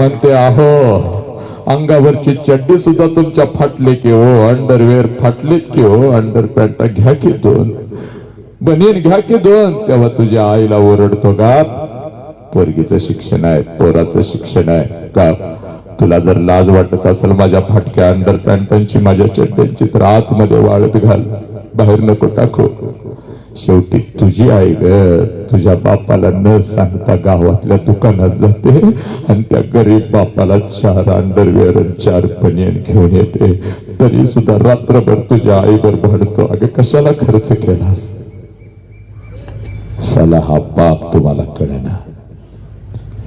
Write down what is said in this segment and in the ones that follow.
म्हणते आहो अंगावरची चड्डी सुद्धा तुमच्या फाटली की हो अंडरवेअर फाटलीत की हो अंडर पॅन्ट घ्या की दोन. बनीन घ्या की दोन. तेव्हा तुझ्या आईला ओरडतो का पोरगीचं शिक्षण आहे पोराचं शिक्षण आहे. का तुला जर लाज वाटत असेल माझ्या फाटक्या अंडर पॅन्टांची माझ्या चड्ड्यांची तर आतमध्ये वाळत घाल. बाहेर नको टाकू. शेवटी तुझी आई ग तुझ्या बापाला न सांगता गावातल्या दुकानात जाते आणि त्या गरीब बापाला चार अंडरवेअर चार पनियन घेऊन येते. तरी सुद्धा रात्रभर तुझ्या आईवर भांडतो. अगं कशाला खर्च केलास? साला हा बाप तुम्हाला कळेना.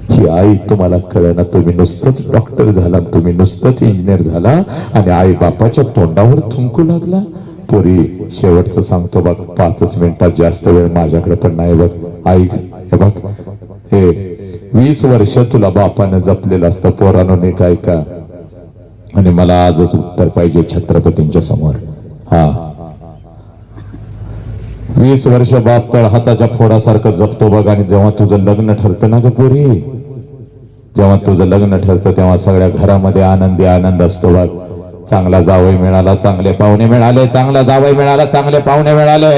ही आई तुम्हाला कळेना. तुम्ही नुसतंच डॉक्टर झाला तुम्ही नुसतंच इंजिनियर झाला आणि आई बापाच्या तोंडावर थुंकू लागला. पोरी शेवटचं सांगतो बघ पाचच मिनिटात जास्त वेळ माझ्याकडे पण नाही बघ. ऐक हे बघ. हे वीस वर्ष तुला बापानं जपलेलं असतं पोरानं नीट ऐका. आणि मला आजच उत्तर पाहिजे छत्रपतींच्या समोर. हा. वीस वर्ष बाप तळ हाताच्या फोडासारखं जपतो बघ आणि जेव्हा तुझं लग्न ठरतं ना ग पोरी? जेव्हा तुझं लग्न ठरतं तेव्हा सगळ्या घरामध्ये आनंदी आनंद असतो बघ. चांगला जावई मिळाला चांगले पाहुणे मिळाले चांगला जावई मिळाला चांगले पाहुणे मिळाले.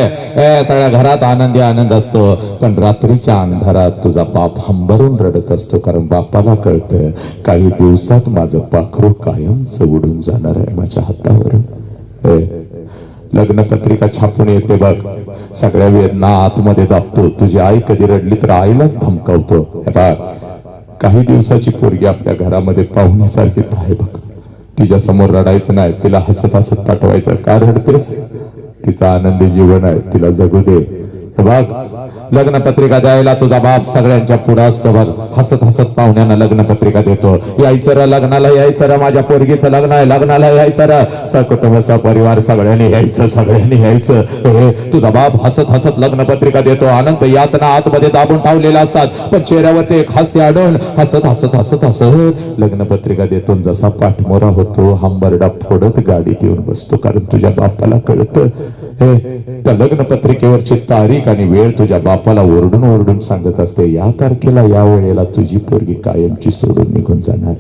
सगळ्या घरात आनंदी आनंद असतो. पण रात्रीच्या अंधारात तुझा बाप हंबरून रडत असतो कारण बापाला कळतं काही दिवसात माझं पाखरू कायम उडून जाणार आहे माझ्या हातावर लग्न पत्रिका छापून येते बघ. सगळ्या वेदना आतमध्ये दाबतो. तुझी आई कधी रडली तर आईलाच धमकावतो. हे बघ. काही दिवसाची पोरगी आपल्या घरामध्ये पाहुण्यासारखी आहे बघ. तिच्या समोर रडायचं नाही तिला हसत पाठवायचं. का रडतेस तिचा आनंदी जीवन आहे तिला जगू दे. हे बघ लग्न पत्रिका द्यायला तुझा बाप सगळ्यांच्या पुढे असतो बघ हसत हसत पाहुण्यांना लग्न पत्रिका देतो. यायचं र लग्नाला यायचं रे माझ्या पोरगीचं लग्न आहे लग्नाला यायचं रे सकुटुंब परिवार सगळ्यांनी यायचं सगळ्यांनी यायचं हे, तुझा बाप हसत हसत लग्न पत्रिका देतो. आनंद यातना आतमध्ये दाबून ठेवलेल्या असतात. पण चेहऱ्यावरती एक हास्य आढळून हसत हसत हसत हसत लग्न पत्रिका देतो जसा पाठमोरा होतो हंबरडा फोडत गाडीत येऊन बसतो. कारण तुझ्या बापाला कळतं. हे त्या लग्न पत्रिकेवरची तारीख आणि वेळ तुझ्या बापाला ओरडून ओरडून सांगत असते या तारखेला या वेळेला तुझी पोरगी कायमची सोडून निघून जाणार.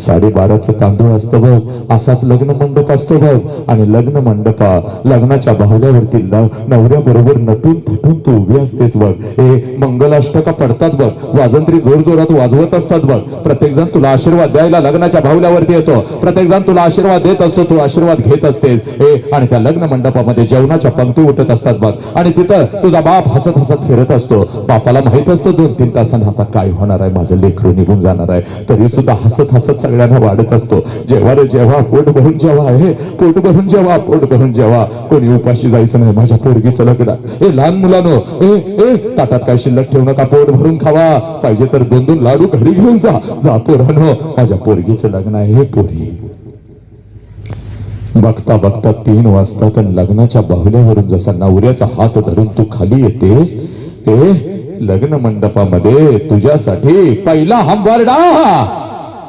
साडेबाराचं तांदूळ असतं बघ असाच लग्न मंडप असतो बघ आणि लग्न मंडपा लग्नाच्या बाहुल्यावरती नवऱ्या बरोबर नटून फुटून तू उभी असतेस बघ. हे मंगलाष्टका पडतात बघ. वाजंत्री जोरजोरात वाजवत असतात बघ. प्रत्येक जण तुला आशीर्वाद द्यायला लग्नाच्या बाहुल्यावरती येतो. प्रत्येक जण तुला आशीर्वाद देत असतो. तू आशीर्वाद घेत असतेस. हे आणि त्या लग्न मंडपामध्ये जेवणाच्या पंक्ती उठत असतात बघ. आणि तिथं तुझा बाप हसत हसत फिरत असतो. बापाला माहीत असतं दोन तीन तासांना आता काय होणार आहे? माझं लेकरू निघून जाणार आहे. तरी सुद्धा हसत हसत सगळ्यांना वाढत असतो. जेव्हा रे जेव्हा पोट भरून जेव्हा आहे पोट भरून जेव्हा पोट भरून जेव्हा. कोणी उपाशी जायचं नाही माझ्या पोरगीचं लग्न. ए लहान मुलानो ए ए ताटात काय शिल्लक ठेवू नका पोट भरून खावा. पाहिजे तर दोन दोन लाडू घरी घेऊन जा. जा पोरानो माझ्या पोरगीचं लग्न आहे हे पोरी. बघता बघता तीन वाजता पण लग्नाच्या बाहुल्यावरून जसा नवऱ्याचा हात धरून तू खाली येतेस ते लग्न मंडपामध्ये तुझ्यासाठी पहिला हंबरडा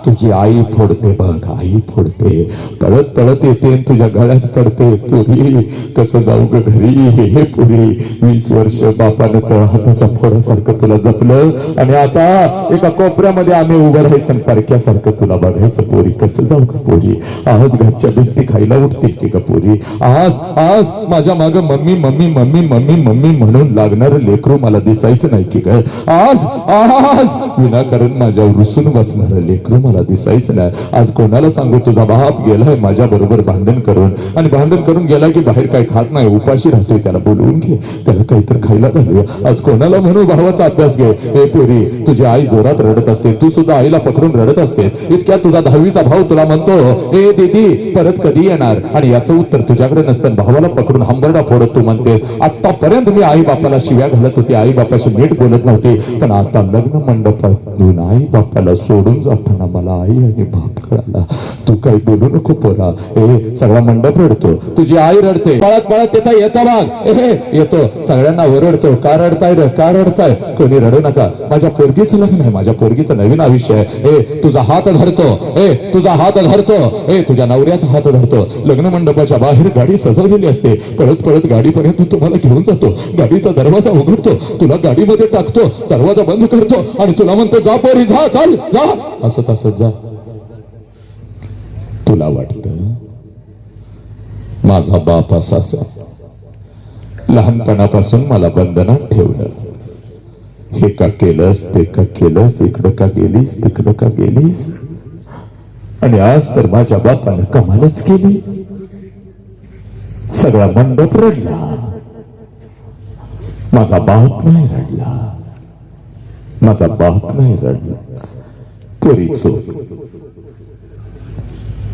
तुझी आई फोडते बघ आई फोडते. पळत पळत येते तुझ्या गळ्यात पडते पुरी. कसं जाऊ ग घरी हे पुरी. वीस वर्ष बापानं तळ हाताच्या फोडासारखं तुला जपलं आणि आता एका कोपऱ्यामध्ये आम्ही उभं राहायचं परक्यासारखं तुला बघायचं पोरी. कसं जाऊ ग पोरी? आज घरच्या भिंती खायला उठतील की ग पोरी? आज आज माझ्या माग mummy mummy mummy mummy mummy म्हणून लागणार लेकरू मला दिसायचं नाही की ग. आज आज विनाकारण माझ्यावर रुसून बसणार लेकरू मला दिसायच नाही. आज कोणाला सांगू तुझा बाप गेलाय माझ्या बरोबर भांडण करून. आणि भांडण करून गेला की बाहेर काही खात नाही उपाशी राहतोय त्याला बोलवून घे. त्याला काहीतरी खायला घालूया. आज कोणाला म्हणू भावाचा अभ्यास घे. हे पोरी तुझी आई जोरात रडत असते. तू सुद्धा आईला पकडून रडत असतेस इतक्या तुझा दहावीचा भाव तुला म्हणतो हे दीदी परत कधी येणार? आणि याचं उत्तर तुझ्याकडे नसतं. भावाला पकडून हंबरडा फोडत तू म्हणतेस आतापर्यंत मी आई बापाला शिव्या घालत होती. आई बापाशी नीट बोलत नव्हती. पण आता लग्न मंडपातून आई बापाला सोडून जाताना मला आई आणि बाप कळाला तू काही बोलू नको पोरा. हे सगळा मंडप रडतो. तुझी आई रडते. पळत पळत येता येता बाग हे येतो. सगळ्यांना ओरडतो. का रडताय रे? का रडताय? कोणी रडू नका. माझ्या पोरगीचं लग्न आहे. माझ्या पोरगीचं नवीन आयुष्य आहे. तुझा हात धरतो. हे तुझा हात धरतो. ए तुझ्या नवऱ्याचा हात धरतो. लग्न मंडपाच्या बाहेर गाडी सजवलेली असते. पळत पळत गाडीपर्यंत तुम्हाला घेऊन जातो. गाडीचा दरवाजा उघडतो. तुला गाडीमध्ये टाकतो. दरवाजा बंद करतो. आणि तुला म्हणतो जा पोरी जा चाल जा. असं तसं. जा. तुला वाटत माझा बाप असाच लहानपणापासून मला बंधनात ठेवलं. हे का केलंस ते का केलंस इकडं का गेलीस तिकडं का गेलीस? आणि आज तर माझ्या बापानं कमालच केली. सगळा मंडप रडला. माझा बाप नाही रडला. माझा बाप नाही रडला. पोरी चोक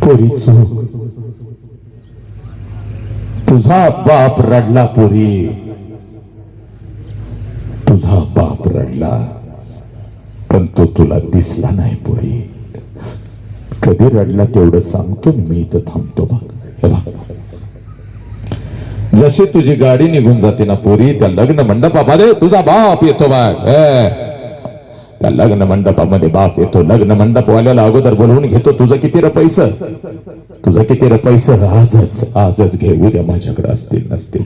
पोरी चोक तुझा बाप रडला पोरी. तुझा बाप रडला. पण तो तुला दिसला नाही पोरी. कधी रडला तेवढं सांगतो मी इथं थांबतो बघ. जशी तुझी गाडी निघून जाते ना पोरी त्या लग्न मंडपामध्ये तुझा बाप येतो बघ. त्या लग्न मंडपामध्ये बाप येतो. लग्न मंडपवाल्याला अगोदर बोलवून घेतो तुझं किती र पैसे? तुझं किती र पैसे? आजच आजच घे उद्या माझ्याकडे असतील नसतील.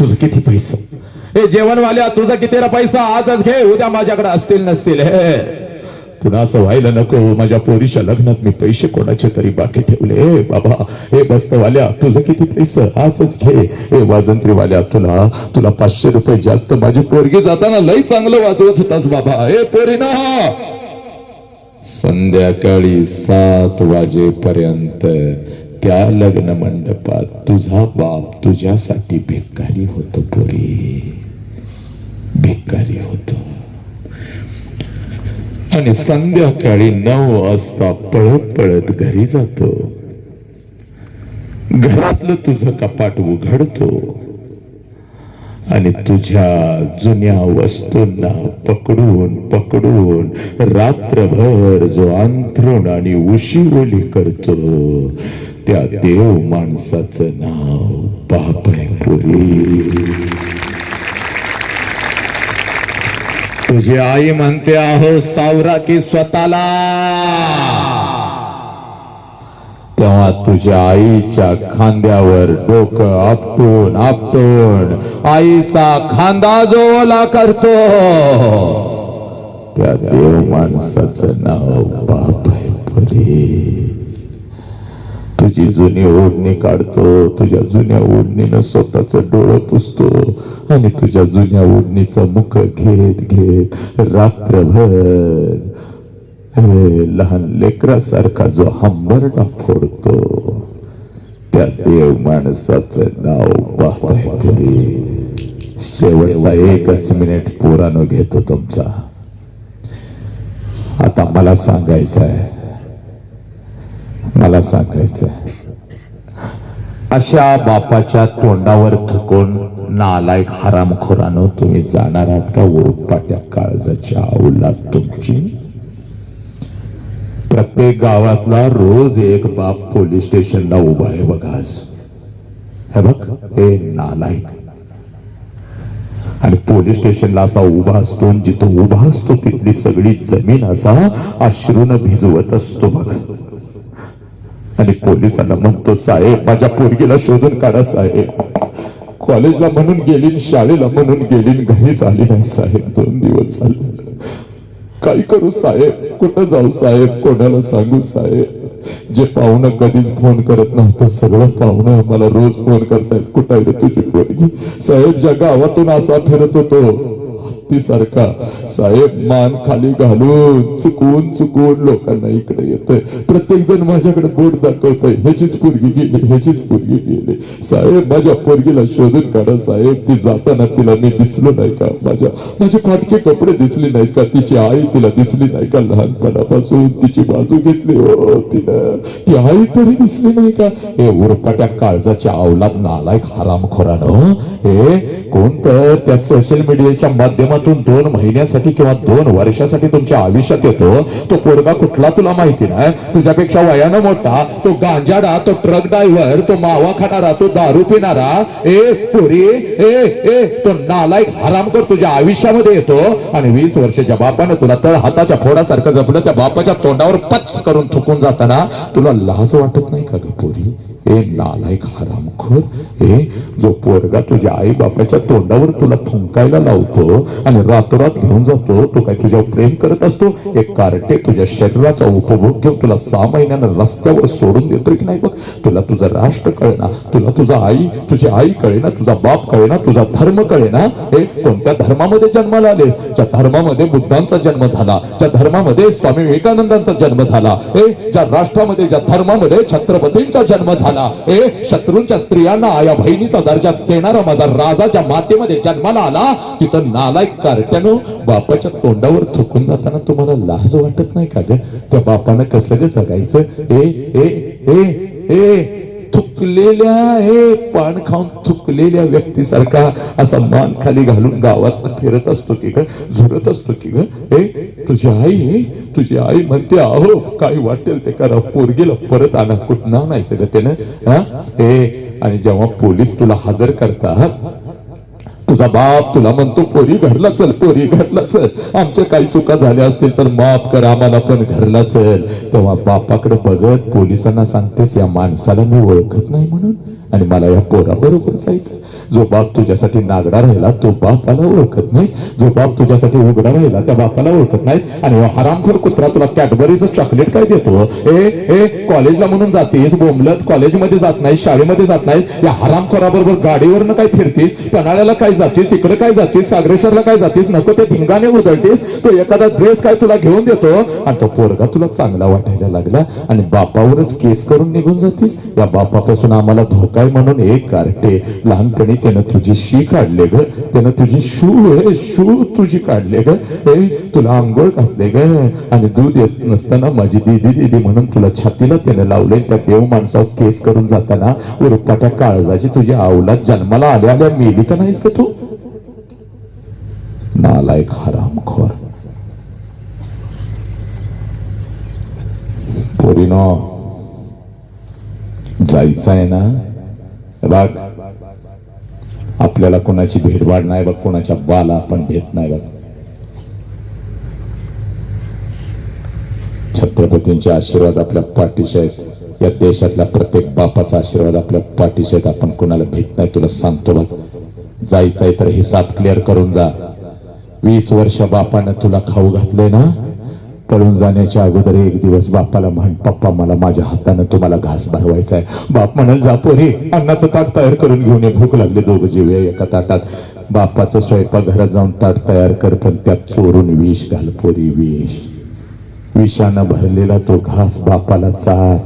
तुझं किती पैसे? हे जेवणवाल्या तुझं किती रे पैसा? आजच घे. उद्या माझ्याकडे असतील नसतील. हे पुन्हा असं व्हायला नको. माझ्या पोरीच्या लग्नात मी पैसे कोणाचे तरी बाकी ठेवले. हे बाबा हे बस्तवाल्या तुझं किती पैसे? आजच घे. हे वाजंत्रीवाल्या तुला तुला पाचशे रुपये जास्त. माझी पोरगी जाताना लई चांगलं वाजवत होतास बाबा. हे पोरी ना संध्याकाळी सात वाजेपर्यंत त्या लग्न मंडपात तुझा बाप तुझ्यासाठी भिकारी होतो पोरी. भिकारी होतो. आणि संध्याकाळी नऊ वाजता पळत पळत घरी जातो. घरातलं तुझं कपाट उघडतो. आणि तुझ्या जुन्या वस्तूंना पकडून पकडून रात्रभर जो अंथरुण आणि उशी ओली करतो त्या देव माणसाचं नाव बाप पुरी. तुझी आई म्हणते आहो सावरा की स्वतःला. तेव्हा तुझ्या आईच्या खांद्यावर डोकं आपटून आपटून आईचा खांदा जो ओला करतो. त्या देव माणसाचं नाव बाप आहे परे. तुझी जुनी ओढणी काढतो तुझ्या जुन्या ओढणीनं स्वतःच डोळं पुसतो आणि तुझ्या जुन्या ओढणीचं मुख घेत घेत रात्रभर लहान लेकरासारखा जो हंबरडा फोडतो त्या देव माणसाचं नाव बाप शेवटचा एकच मिनिट पोरानं घेतो तुमचा. आता मला सांगायचं आहे मला सांगायचं अशा बापाच्या तोंडावर थकून नालायक हरामखोरानं तुम्ही जाणार आहात का? उरपाट्या काळजाच्या औलाद तुमची. प्रत्येक गावातला रोज एक बाप पोलीस स्टेशनला उभा आहे बघा हे बघ हे नालायक. आणि पोलीस स्टेशनला असा उभा असतो जिथून जिथं उभा असतो तिथली सगळी जमीन असा अश्रून भिजवत असतो बघ. आणि पोलिसांना म्हणतो साहेब माझ्या पोरगीला शोधून काढा साहेब. कॉलेजला म्हणून गेली शाळेला म्हणून गेली घरीच आली नाही साहेब. दोन दिवस झाले. काय करू साहेब? कुठं जाऊ साहेब? कोणाला सांगू साहेब? जे पाहुणं कधीच फोन करत नव्हतं सगळं पाहुणं मला रोज फोन करतायत. कुठं तुझी पोरगी? साहेब ज्या गावातून असा फिरत होतो ती सारखा साहेब मान खाली घालून चुकून चुकून लोकांना इकडे येतोय. प्रत्येक जण माझ्याकडे बोट दाखवतोय. ह्याचीच पोरगी गेली ह्याचीच पोरगी गेली. साहेब माझ्या पोरगीला शोधून काढा साहेब. ती जाताना तिला मी दिसलो नाही का? माझ्या माझे फाटके कपडे दिसले नाहीत का? तिची आई तिला दिसली नाही का? लहानपणापासून तिची बाजू घेतली. हो तिनं ती आई तरी दिसली नाही का? हे उरपाट्या काळजाच्या अवलाद नालायक हरामखोरानं हे कोणतं त्या सोशल मीडियाच्या माध्यमात माध्यमातून दोन महिन्यासाठी किंवा दोन वर्षासाठी तुमच्या आयुष्यात येतो. तो पोरगा कुठला तुला माहिती नाही? तुझ्यापेक्षा वयानं मोठा तो गांजाडा तो ट्रक ड्रायव्हर तो मावा खाणारा तो दारू पिणारा. ए पोरी ए ए तो नालायक हरामकर तुझ्या आयुष्यामध्ये येतो. आणि वीस वर्षाच्या बापानं तुला तळ हाताच्या फोडासारखं जपलं त्या बापाच्या तोंडावर पच करून थुकून जाताना तुला लाज वाटत नाही का ग पोरी? ए नालायक हरामखोर ए जो पोरगा तुझ्या आई बापाच्या तोंडावर तुला थुंकायला लावतो आणि रातोरात घेऊन जातो तो काय तुझ्यावर प्रेम करत असतो? एक कार्टे तुझ्या शरीराचा उपभोग घेऊन तुला सहा महिन्यानं रस्त्यावर सोडून देतो की नाही बघ? तुला तुझं राष्ट्र कळेना तुला तुझा आई तुझी आई कळेना तुझा बाप कळेना तुझा धर्म कळेना. हे कोणत्या धर्मामध्ये जन्माला आलेस? ज्या धर्मामध्ये बुद्धांचा जन्म झाला ज्या धर्मामध्ये स्वामी विवेकानंदांचा जन्म झाला हे ज्या राष्ट्रामध्ये ज्या धर्मामध्ये छत्रपतींचा जन्म झाला हे शत्रूंच्या स्त्रियांना या बहिणीचा दर्जा देणारा माझा राजा ज्या मातेमध्ये जन्माला आला तिथं नालायक कार्ट्यानं बापाच्या तोंडावर थुकून जाताना तुम्हाला लाज वाटत नाही का ग? त्या बापानं कसं ग जगायचं? ए ए ए ए थुकलेल्या हे पान खाऊन थुकलेल्या व्यक्तीसारखा असा मान खाली घालून गावात फिरत असतो की ग झुरत असतो की ग. हे तुझी आई तुझी आई म्हणते अहो काय वाटेल ते करा. पोरगीला परत आणा. कुठं नाही सगळं त्यानं? हा? ए आणि जेव्हा पोलीस तुला हजर करतात तुझा बाप तुला म्हणतो पोरी घरला चल पोरी घरला चल. आमच्या काही चुका झाल्या असतील तर माफ कर आम्हाला पण घरला चल. तेव्हा बापाकडे बघत पोलिसांना सांगतेस या माणसाला मी ओळखत नाही म्हणून आणि मला या पोराबरोबर जायचं जो बाप तुझ्यासाठी नागडा राहिला तो बापाला ओळखत नाही जो बाप तुझ्यासाठी उघडा राहिला त्या बापाला ओळखत नाही आणि हरामखोर कुत्रा तुला कॅडबरीचं चॉकलेट काय देतो ए ए कॉलेजला म्हणून जातेस बोंबलत कॉलेजमध्ये जात नाही शाळेमध्ये जात नाहीस. या हरामखोराबरोबर गाडीवरनं काय फिरतीस पन्हाळ्याला काय जातीस इकडे काय जातीस सागरेश्वरला काय जातीस नको ते धिंगाने उधळतीस. तो एखादा ड्रेस काय तुला घेऊन देतो? आणि तो पोरगा तुला चांगला वाटायला लागला आणि बापावरच केस करून निघून जातीस. या बापापासून आम्हाला धोका म्हणून एक गारटे लहानपणी त्यानं तुझी शी काढले ग. त्यानं तुझी शू हे शू तुझी काढले ग. तुला आंघोळ घातले ग. आणि दूध येत नसताना माझी दीदी दीदी म्हणून तुला छातीला त्यानं लावले त्या देव माणसावर केस करून जाताना. उरुपाट्या काळजाची तुझी आवलात. जन्माला आल्या आल्या मेली का नाहीस का तू. नालायक हरामखोर पोरीनो जायचं आहे ना? बघ आपल्याला कोणाची भेदवाड नाही बघ कोणाच्या बाला आपण भेट नाही बघ. छत्रपतींचे आशीर्वाद आपल्या पाठीशी आहेत या देशातल्या प्रत्येक बापाचा आशीर्वाद आपल्या पाठीशी आहेत आपण कोणाला भेट नाही तुला सांगतो बघ. जायचंय तर हिसाब क्लिअर करून जा. वीस वर्ष बापानं तुला खाऊ घातले ना? पळून जाण्याच्या अगोदर एक दिवस बापाला म्हण पप्पा मला माझ्या हातानं तुम्हाला घास भरवायचा आहे बाप म्हणाल जा रे अन्नाचं ताट तयार करून घेऊन ये. भूक लागली दोघं जीव एका ताटात. बापाचं स्वयंपाक घरात जाऊन ताट तयार कर पण त्यात चोरून विष घाल पोरी विष. विषानं भरलेला तो घास बापाला चार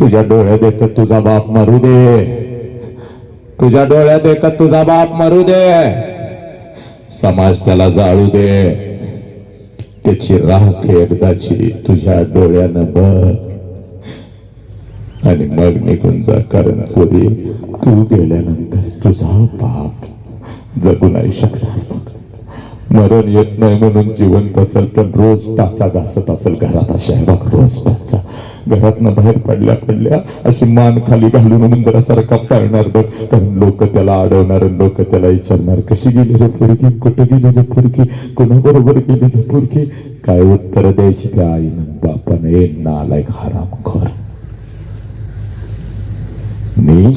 तुझ्या डोळ्यात येतात तुझा बाप मरू दे. तुझ्या डोळ्यात येतात तुझा बाप मरू दे. समाज त्याला जाळू दे. त्याची राख एकदाची तुझ्या डोळ्यानं बघ. आणि मग निघून जा कारण पुरी तू गेल्यानंतर तुझा पाप जगू नाही शकणार. मरण येत नाही म्हणून जिवंत असेल तर रोज टाचा घासत असेल घरात अशा रोज टाचा घरातनं बाहेर पडल्या पडल्या अशी मान खाली घालून मंदिरासारखा पाळणार बघ. कारण लोक त्याला अडवणार लोक त्याला विचारणार कशी गेली रे पोरगी? कुठे गेली रे पोरगी? कोणाबरोबर गेली रे पोरगी? काय उत्तर द्यायची त्या आईनं? बापानं ए नालायक कर मी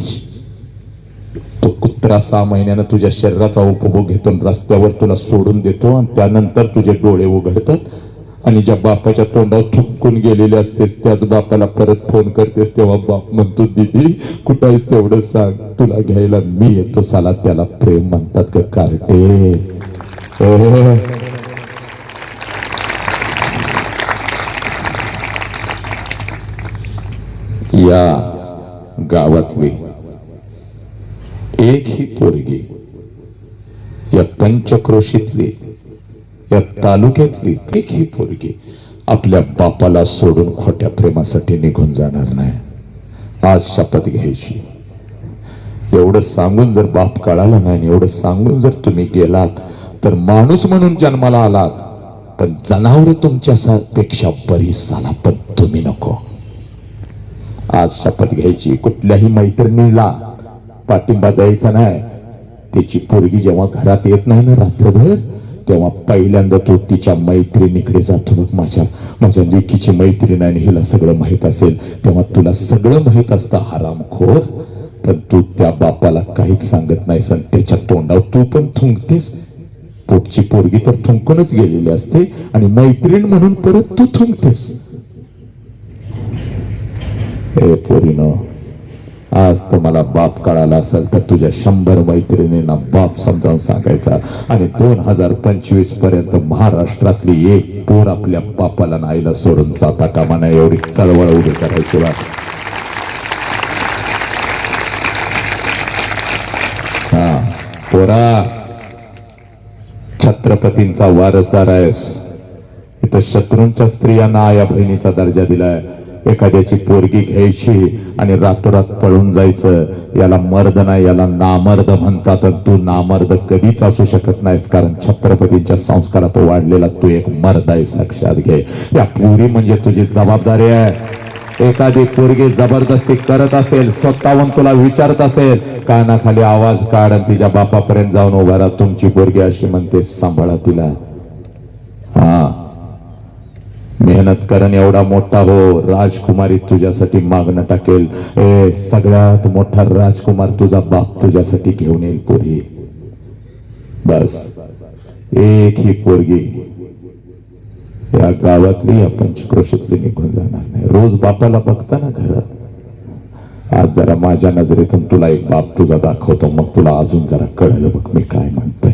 तो कुत्रा सहा महिन्यानं तुझ्या शरीराचा उपभोग घेतो आणि रस्त्यावर तुला सोडून देतो आणि त्यानंतर तुझे डोळे उघडतात आणि ज्या बापाच्या तोंडावर थुंकून गेलेले असतेस त्याच बापाला परत फोन करतेस तेव्हा बाप म्हणतो दीदी कुठं आहेस तेवढं सांग तुला घ्यायला मी येतो. साला त्याला प्रेम म्हणतात का कार्टे? या गावातली एक ही पोरगी या पंचक्रोशीतली या तालुक्यातली एक ही पोरगी आपल्या बापाला सोडून खोट्या प्रेमासाठी निघून जाणार नाही. आज शपथ घ्यायची. एवढं सांगून जर बाप कळाला नाही आणि एवढं सांगून जर तुम्ही गेलात तर माणूस म्हणून जन्माला आलात पण जनावर तुमच्या पेक्षा बरी झाला पण तुम्ही नको. आज शपथ घ्यायची. कुठल्याही मैत्रिणीला पाठिंबा द्यायचा नाही. त्याची पोरगी जेव्हा घरात येत नाही ना रात्रभर तेव्हा पहिल्यांदा तो तिच्या मैत्रिणीकडे जातो. बघ माझ्या माझ्या लेकीची मैत्रीण आणि हिला सगळं माहीत असेल. तेव्हा तुला सगळं माहीत असतं हरामखोर पण तू त्या बापाला काहीच सांगत नाहीस आणि त्याच्या तोंडावर तू पण थुंकतेस. पोटची पोरगी तर थुंकूनच गेलेली असते आणि मैत्रीण म्हणून परत तू थुंकतेस. ए पोरीनं आज तुम्हाला बाप कळाला असेल तर तुझ्या शंभर मैत्रिणींना बाप समजावून सांगायचा. आणि दोन हजार पंचवीसपर्यंत महाराष्ट्रातली एक पोर आपल्या बापाला नाईला सोडून जाता कामा नये एवढी चळवळ उभी करायची बा. हा पोरा छत्रपतींचा वारसदार आहेस इथं शत्रूंच्या स्त्रियांना या बहिणीचा दर्जा दिलाय. एखाद्याची पोरगी घ्यायची आणि रातोरात पळून जायचं. याला मर्द नाही याला नामर्द म्हणतात तू नामर्द कधीच असू शकत नाहीस कारण छत्रपतींच्या संस्कारात वाढलेला तू एक मर्द आहेस लक्षात घे. या पोरी म्हणजे तुझी जबाबदारी आहे. एखादी पोरगी जबरदस्ती करत असेल स्वतःहून तुला विचारत असेल कानाखाली आवाज काढ आणि तिच्या बापापर्यंत जाऊन उभा राहा. तुमची पोरगी अशी म्हणते सांभाळा तिला. हा. मेहनत करण एवढा मोठा हो राजकुमारी तुझ्यासाठी मागणं टाकेल. ए सगळ्यात मोठा राजकुमार तुझा बाप तुझ्यासाठी घेऊन येईल पोरी. बस. एक ही पोरगी. या गावातली या पंचक्रोशीतली निघून जाणार नाही. रोज बापाला बघता ना घरात आज जरा माझ्या नजरेतून तुला एक बाप तुझा दाखवतो मग तुला अजून जरा कळलं बघ मी काय म्हणतोय.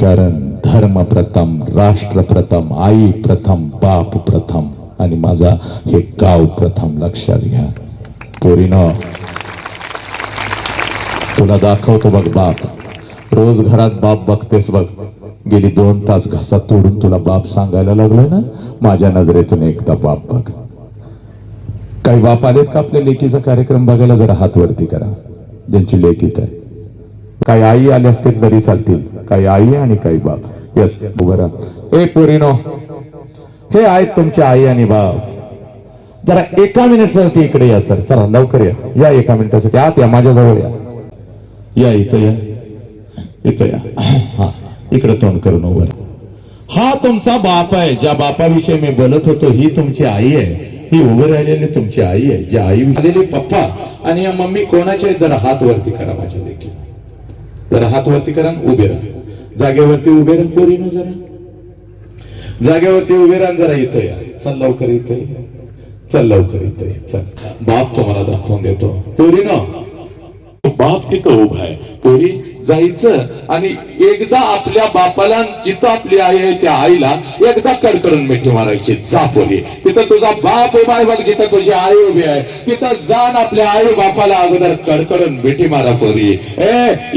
कारण धर्म प्रथम राष्ट्र प्रथम आई प्रथम बाप प्रथम आणि माझा हे गाव प्रथम लक्षात घ्या. पोरीनं तुला दाखवतो बघ बाप. रोज घरात बाप बघतेस बघ. गेली दोन तास घासा तोडून तुला बाप सांगायला लागलोय ना? माझ्या नजरेतून एकदा बाप बघ. काही बाप आलेत का आपल्या लेकीचा कार्यक्रम बघायला? जरा हात वरती करा. ज्यांची लेखीत आहे काही आई आले असतील तरी चालतील. काही आई आणि काही बाप. यस उभं राहा. ए पोरीनो हे आहेत तुमचे आई आणि बाप. जरा एका मिनिटसाठी इकडे या सर. चला लवकर या. या एका मिनिटासाठी. आत या माझ्याजवळ या. या इथं या. इथं या. हा इकडे तोंड करून उभं हा तुमचा बाप आहे. ज्या बापाविषयी मी बोलत होतो ही तुमची आई आहे. ही उभं राहिलेली तुमची आई आहे. ज्या आई आलेली पप्पा आणि या मम्मी कोणाच्या जरा हात वरती करा माझ्या देखील जरा हात वरती करा आणि उभे राहा. जागेवरती उभे राहा पोरीनं जरा. जागेवरती उभे राहा जरा इथं या. चल लवकर इथं चल लवकर इथं चल. बाप तुम्हाला दाखवून देतो. पोरीनं बाप तिथं उभा आहे. पोरी जायचं आणि एकदा आपल्या बापाला जिथं आपली आई आहे त्या आईला एकदा कडकडून मिठी मारायची. जा पोरी. तिथं तुझा बाप उभा आहे बघ जिथं तुझी आई उभी आहे. तिथं जाण आपल्या आई बापाला अगोदर कडकडून मिठी मारा पोरी. ए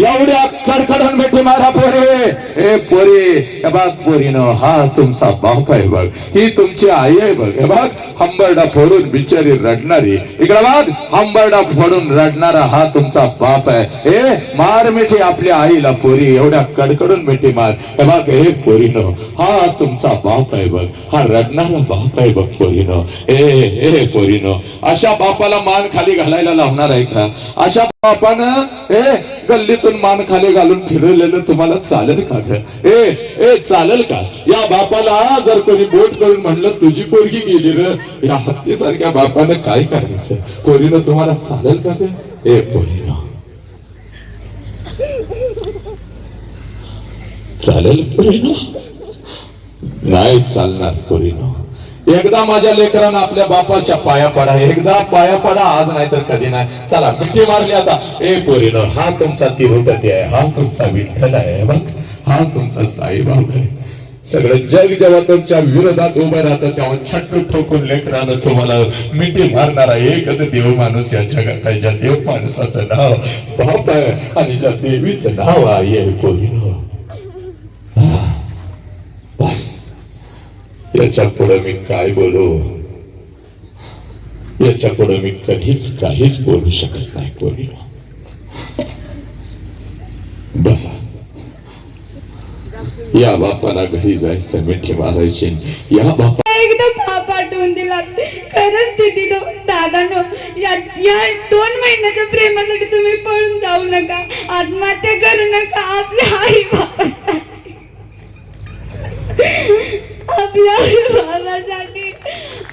एवढ्या कडकडून मिठी मारा पोरी. ए पोरी हे बघ पोरीनो हा तुमचा बाप आहे बघ. ही तुमची आई आहे बघ. हे बघ हंबरडा फोडून बिचारी रडणारी. इकडे बघ हंबरडा फोडून रडणारा हा तुमचा बाप आहे. ए मार मिठी आपल्या आईला पोरी एवढ्या कडकडून मिठी मार. हे बघ हे पोरीनो हा तुमचा बाप आहे बघ. हा रडणारा बाप आहे बघ पोरीनो. ए ए पोरीनो अशा बापाला मान खाली घालायला लावणार आहे का? अशा बापानं ए गल्लीतून मान खाली घालून फिरवलेलं तुम्हाला चालेल का ग? ए ए चालेल का? या बापाला जर कोणी बोट करून म्हणलं तुझी पोरगी गेली र. या हत्तीसारख्या बापानं काय करायचं? पोरीनं तुम्हाला चालेल का ग? ए पोरीनं चालेल? पोरीनं नाही चालणार पोरीनो एकदा माझ्या लेकरानं आपल्या बापाच्या पाया पडा. एकदा पाया पडा आज नाही तर कधी नाही. चला मिठी मारली आता. ए पोरीनो हा तुमचा तिरुपती आहे. हा तुमचा विठ्ठल आहे बघ. हा तुमचा साईबाब आहे. सगळं जग जेव्हा तुमच्या विरोधात उभं राहतं तेव्हा छट्टू ठोकून लेकरानं तुम्हाला मिठी मारणारा एकच देव माणूस या जगात आहे ज्या देव माणसाचं नाव बाप आहे आणि ज्या देवीचं नाव आहे पोरीनो. बस. याच्यापुढे मी काय बोलू? याच्यापुढे मी कधीच काहीच बोलू शकत नाही पोरीला. बसा. या बापाला घरी जायचं मिठी मारायचे. या बापा एकदम भाप आठवून दिला खरंच दिदी दादा या या दोन महिन्याच्या प्रेमासाठी तुम्ही पळून जाऊ नका. आत्महत्या करू नका आपल्या आई बाप माझ्यासोबत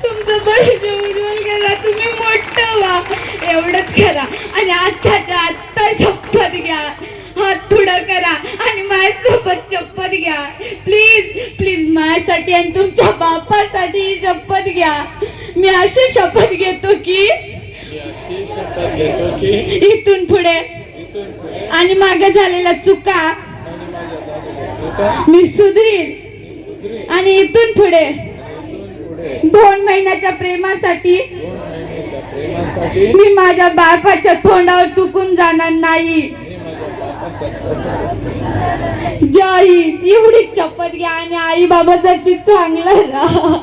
उज्ज्वल करा तुम्ही मोठं व्हा. एवढंच करा. आणि आत्ताच्या आत्ता शपथ घ्या. हात पुढं करा आणि माझ्यासोबत शपथ घ्या. प्लीज प्लीज माझ्यासाठी आणि तुमच्या बापासाठी शपथ घ्या. मी अशी शपथ घेतो की इथून पुढे आणि मागे झालेल्या चुका मी सुधरीन. सुधरी आणि इथून पुढे दोन महिन्याच्या प्रेमासाठी मी माझ्या बापाच्या तोंडावर चुकून जाणार नाही. जय एवढी चपत घ्या आणि आई बाबासाठी चांगलं राहा.